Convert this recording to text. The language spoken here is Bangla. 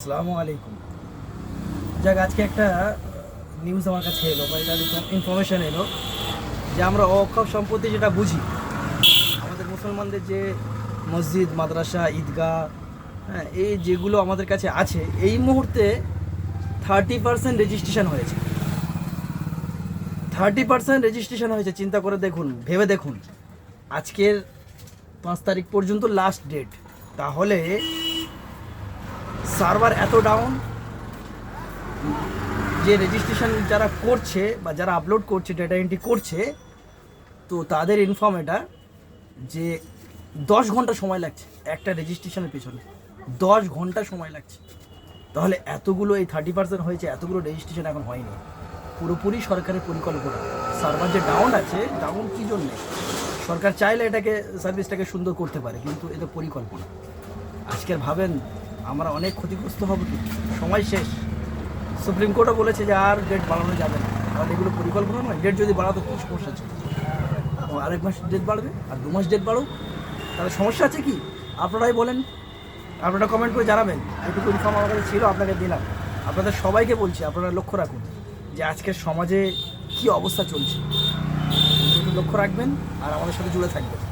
আসসালামু আলাইকুম। যাক, আজকে একটা নিউজ আমার কাছে এলো বা এটা ইনফরমেশন এলো যে আমরা অক্ষর সম্পত্তি যেটা বুঝি, আমাদের মুসলমানদের যে মসজিদ, মাদ্রাসা, ঈদগাহ হ্যাঁ এই যেগুলো আমাদের কাছে আছে, এই মুহূর্তে থার্টি পার্সেন্ট রেজিস্ট্রেশন হয়েছে। থার্টি পার্সেন্ট রেজিস্ট্রেশন হয়েছে, চিন্তা করে দেখুন, ভেবে দেখুন। আজকের পাঁচ তারিখ পর্যন্ত লাস্ট ডেট তাহলে সার্ভার এত ডাউন যে রেজিস্ট্রেশন যারা করছে বা যারা আপলোড করছে ডেটা এন্ট্রি করছে, তো তাদের ইনফর্ম এটা যে দশ ঘণ্টা সময় লাগছে একটা রেজিস্ট্রেশনের পেছনে। দশ ঘণ্টা সময় লাগছে। তাহলে এতগুলো এই থার্টি পার্সেন্ট হয়েছে, এতগুলো রেজিস্ট্রেশন এখন হয়নি। পুরোপুরি সরকারের পরিকল্পনা। সার্ভার যে ডাউন আছে ডাউন কী জন্যে? সরকার চাইলে এটাকে সার্ভিসটাকে সুন্দর করতে পারে, কিন্তু এটা পরিকল্পনা। আজকের ভাবেন আমরা অনেক ক্ষতিগ্রস্ত হব কি সময় শেষ। সুপ্রিম কোর্টও বলেছে যে আর ডেট বাড়ানো যাবে না। তাহলে এগুলো পরিকল্পনা নয়। ডেট যদি বাড়াতো কোনো সমস্যা ছিল আরেক মাস ডেট বাড়বে আর দু মাস ডেট বাড়ুক। তাহলে সমস্যা আছে কি? আপনারাই বলেন। আপনারা কমেন্ট করে জানাবেন। এটুকু ইনফর্ম আমার কাছে ছিল, আপনাকে দিলাম। আপনাদের সবাইকে বলছি, আপনারা লক্ষ্য রাখুন যে আজকের সমাজে কি অবস্থা চলছে। লক্ষ্য রাখবেন আর আমাদের সাথে জুড়ে থাকবেন।